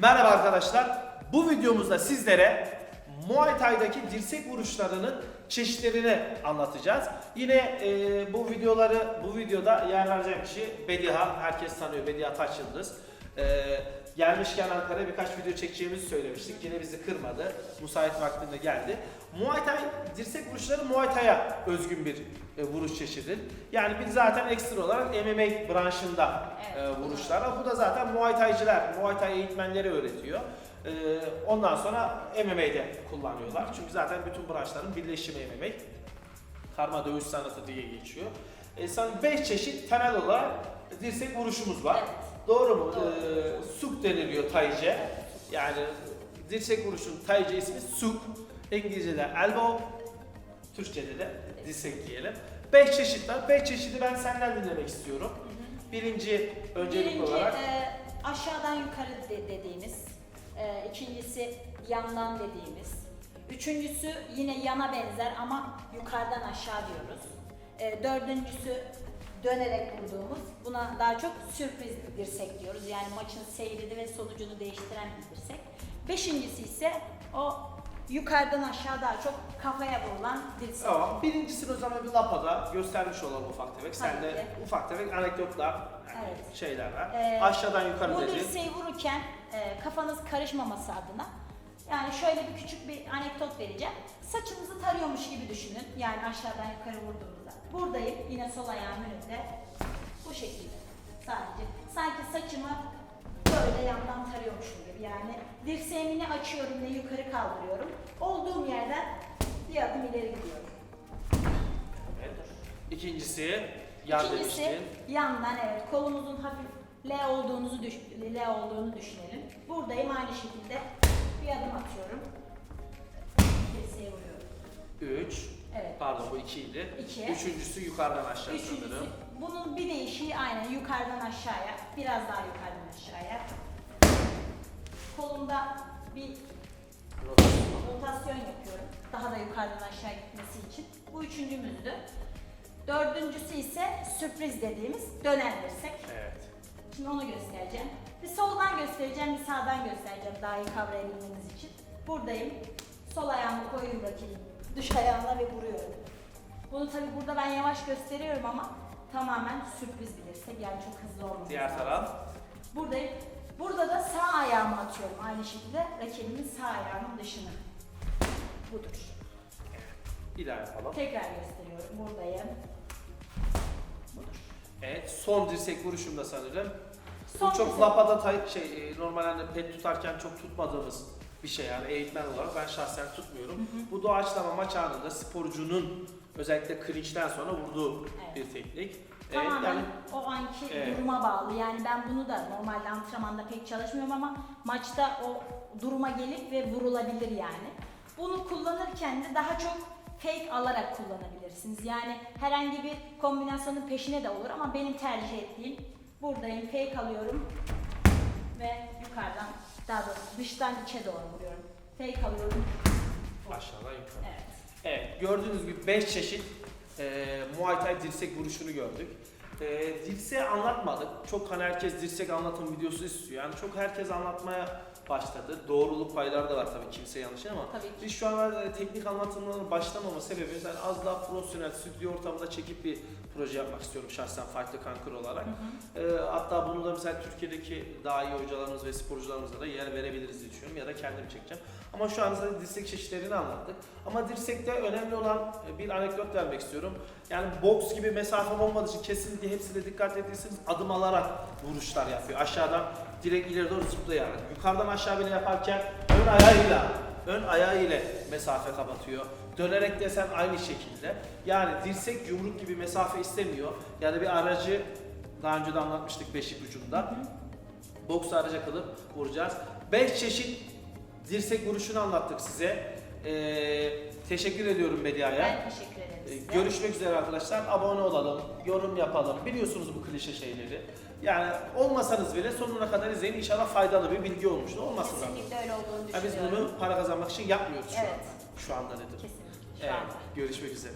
Merhaba arkadaşlar. Bu videomuzda sizlere Muay Thai'daki dirsek vuruşlarının çeşitlerini anlatacağız. Yine e, bu videoları bu videoda yer verecek kişi Bediha. Herkes tanıyor Bediha Taş Yıldız. E, gelmişken Ankara'ya birkaç video çekeceğimizi söylemiştik. Yine bizi kırmadı. Müsait vaktinde geldi. Muay Thai dirsek vuruşları Muay Thai'ya özgün bir e, vuruş çeşidi. Yani biz zaten ekstra olarak MMA branşında Evet. e, vuruşlar. Bu da zaten Muay Thai'ciler, Muay Thai eğitmenleri öğretiyor. E, ondan sonra MMA'de kullanıyorlar. Çünkü zaten bütün branşların birleşimi MMA. Karma dövüş sanatı diye geçiyor. E, sana 5 çeşit temel olarak dirsek vuruşumuz var. Evet. Doğru mu? Doğru. E, suk deniliyor Taice. Yani dirsek vuruşun Taice ismi suk. İngilizce'de elbow, Türkçe'de de dirsek diyelim. 5 çeşit var. 5 çeşidi ben senden dinlemek istiyorum. Birinci öncelik Birinci olarak e, aşağıdan yukarı de- dediğimiz, e, ikincisi yandan dediğimiz, üçüncüsü yine yana benzer ama yukarıdan aşağı diyoruz. E, dördüncüsü dönerek vurduğumuz, buna daha çok sürpriz dirsek diyoruz. Yani maçın seyrini ve sonucunu değiştiren bir dirsek. Beşincisi ise o yukarıdan aşağı daha çok kafaya vurulan dirsek. Tamam. Birincisini o zaman bir lapada göstermiş olalım ufak tefek. Sen Tabii de ki. ufak tefek anekdotlar, yani Evet. şeyler var. Ee, Aşağıdan yukarı Bu dediğin. dirseği vururken e, kafanız karışmaması adına yani şöyle bir küçük bir anekdot vereceğim. Saçınızı tarıyormuş gibi düşünün. Yani aşağıdan yukarı vurduğunuzda. Buradayım yine sol ayağım önünde. Bu şekilde sadece. Sanki saçımı böyle yandan tarıyormuşum gibi. Yani dirseğimi ne açıyorum ne yukarı kaldırıyorum. Olduğum yerden bir adım ileri gidiyorum. Evet. İkincisi yan İkincisi demiştin. yandan evet kolumuzun hafif L olduğunuzu düş L olduğunu düşünelim. Buradayım aynı şekilde bu ikiydi. İki. Üçüncüsü yukarıdan aşağı Üçüncüsü sanırım. bunun bir değişiği aynen yukarıdan aşağıya biraz daha yukarıdan aşağıya. Kolumda bir rotasyon yapıyorum. Daha da yukarıdan aşağı gitmesi için. Bu üçüncümüzdü. Dördüncüsü ise sürpriz dediğimiz dönen dirsek. Evet. Şimdi onu göstereceğim. Bir soldan göstereceğim, bir sağdan göstereceğim daha iyi kavrayabilmeniz için. Buradayım. Sol ayağımı koyuyorum rakibim. Düş ayağına ve vuruyorum. Bunu tabi burada ben yavaş gösteriyorum ama tamamen sürpriz bilirsek yani çok hızlı olmaması Diğer lazım. taraf. Buradayım. Burada da sağ ayağımı atıyorum aynı şekilde rakibimin sağ ayağının dışına. Budur. Bir daha yapalım. Tekrar gösteriyorum. Buradayım. Budur. Evet. Son dirsek vuruşumda sanırım. Son bu çok dirsek- lapada tay- şey e, normal hani pet tutarken çok tutmadığımız bir şey yani eğitmen olarak ben şahsen tutmuyorum. Bu doğaçlama maç anında sporcunun özellikle clinch'ten sonra vurduğu Evet. bir teknik. Evet, Tamamen yani o anki Evet. duruma bağlı. Yani ben bunu da normalde antrenmanda pek çalışmıyorum ama maçta o duruma gelip ve vurulabilir yani. Bunu kullanırken de daha çok fake alarak kullanabilirsiniz. Yani herhangi bir kombinasyonun peşine de olur ama benim tercih ettiğim buradayım fake alıyorum ve yukarıdan daha doğrusu dıştan içe doğru vuruyorum. Fake alıyorum. aşağıdan yukarı. Evet. Gördüğünüz gibi 5 çeşit e, Muay Thai dirsek vuruşunu gördük. E, dirseği anlatmadık. Çok hani herkes dirsek anlatım videosu istiyor. Yani çok herkes anlatmaya başladı. Doğruluk payları da var tabii kimse yanlış ama Tabii biz şu an e, teknik anlatımların başlamama sebebimiz yani az daha profesyonel stüdyo ortamında çekip bir proje yapmak istiyorum şahsen farklı kanker olarak. Hı hı. E, hatta bunu da mesela Türkiye'deki daha iyi hocalarımız ve sporcularımıza da yer verebiliriz diye düşünüyorum ya da kendim çekeceğim. Ama şu an sadece dirsek çeşitlerini anlattık. Ama dirsekte önemli olan e, bir anekdot vermek istiyorum. Yani boks gibi mesafe olmadığı için kesinlikle hepsine dikkat ettiyseniz adım alarak vuruşlar yapıyor. Aşağıdan direkt ileri doğru zıplayarak. Yukarıdan aşağı bile yaparken ön ayağıyla ön ayağıyla mesafe kapatıyor. Dönerek desen aynı şekilde. Yani dirsek yumruk gibi mesafe istemiyor. Yani bir aracı daha önce de anlatmıştık beşik ucunda. Boks araca kılıp vuracağız. 5 çeşit dirsek vuruşunu anlattık size. Ee, teşekkür ediyorum Bedia'ya. Ben teşekkür ederim Ee. Görüşmek üzere arkadaşlar. Abone olalım, yorum yapalım. Biliyorsunuz bu klişe şeyleri. Yani olmasanız bile sonuna kadar izleyin. İnşallah faydalı bir bilgi olmuştur. Olmasın zaten. Kesinlikle öyle olduğunu Ya biz düşünüyorum. bunu para kazanmak için yapmıyoruz şu Evet. anda. Şu anda nedir? Kesinlikle şu Evet. anda. Görüşmek üzere.